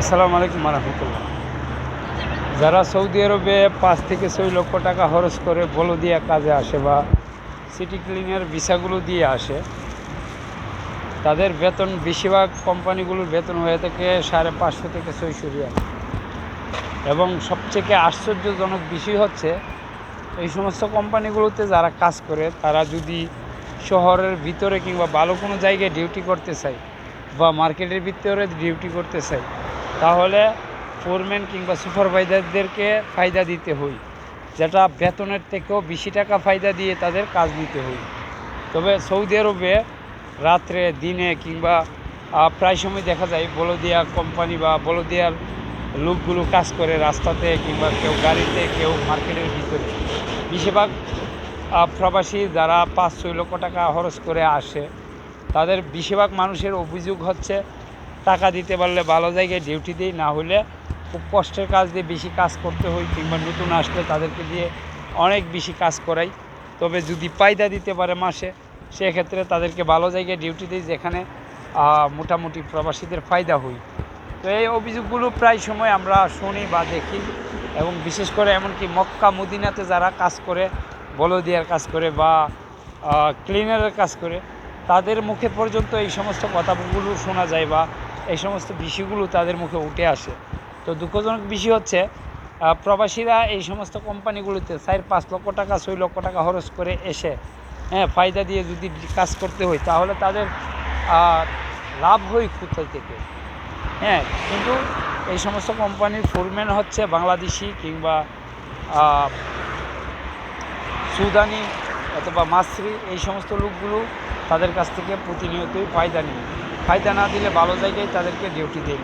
আসসালামু আলাইকুম রহমতুল্লাহ। যারা সৌদি আরবে পাঁচ থেকে ছয় লক্ষ টাকা খরচ করে বলদিয়া কাজে আসে বা সিটি ক্লিনের ভিসাগুলো দিয়ে আসে, তাদের বেতন, বেশিরভাগ কোম্পানিগুলোর বেতন হয়ে থাকে সাড়ে পাঁচশো থেকে ছয়শো রিয়াল। এবং সবথেকে আশ্চর্যজনক বিষয় হচ্ছে, এই সমস্ত কোম্পানিগুলোতে যারা কাজ করে, তারা যদি শহরের ভিতরে কিংবা ভালো কোনো জায়গায় ডিউটি করতে চায় বা মার্কেটের ভিতরে ডিউটি করতে চায় তাহলে ফোরম্যান কিংবা সুপারভাইজারদেরকে ফায়দা দিতে হই। যেটা বেতনের থেকেও বেশি টাকা ফায়দা দিয়ে তাদের কাজ দিতে হই। তবে সৌদি আরবে রাত্রে, দিনে কিংবা প্রায় সময় দেখা যায় বলদিয়া কোম্পানি বা বলদিয়ার লোকগুলো কাজ করে রাস্তাতে কিংবা কেউ গাড়িতে, কেউ মার্কেটের ভিতরে। বেশিরভাগ প্রবাসী যারা পাঁচ ছয় লক্ষ টাকা খরচ করে আসে, তাদের বেশিরভাগ মানুষের অভিযোগ হচ্ছে টাকা দিতে পারলে ভালো জায়গায় ডিউটি দিই, না হলে খুব কষ্টের কাজ দিয়ে বেশি কাজ করতে হয় কিংবা নতুন আসলে তাদেরকে দিয়ে অনেক বেশি কাজ করাই। তবে যদি পায়দা দিতে পারে মাসে, সেক্ষেত্রে তাদেরকে ভালো জায়গায় ডিউটি দিই যেখানে মোটামুটি প্রবাসীদের ফায়দা হই তো এই অভিযোগগুলো প্রায় সময় আমরা শুনি বা দেখি এবং বিশেষ করে এমনকি মক্কা, মদিনাতে যারা কাজ করে, বলদিয়ার কাজ করে বা ক্লিনারের কাজ করে, তাদের মুখে পর্যন্ত এই সমস্ত কথাগুলো শোনা যায় বা এই সমস্ত বিষয়গুলো তাদের মুখে উঠে আসে। তো দুঃখজনক বিষয় হচ্ছে প্রবাসীরা এই সমস্ত কোম্পানিগুলোতে চার পাঁচ লক্ষ টাকা, ছয় লক্ষ টাকা খরচ করে এসে হ্যাঁ ফায়দা দিয়ে যদি কাজ করতে হয়, তাহলে তাদের লাভ হয় কোথায় থেকে? হ্যাঁ কিন্তু এই সমস্ত কোম্পানির ফোরম্যান হচ্ছে বাংলাদেশি কিংবা সুদানি অথবা মাসরি এই সমস্ত লোকগুলো তাদের কাছ থেকে প্রতিনিয়তই ফায়দা নেয়। ফায়দা না দিলে ভালো জায়গায় তাদেরকে ডিউটি দেয়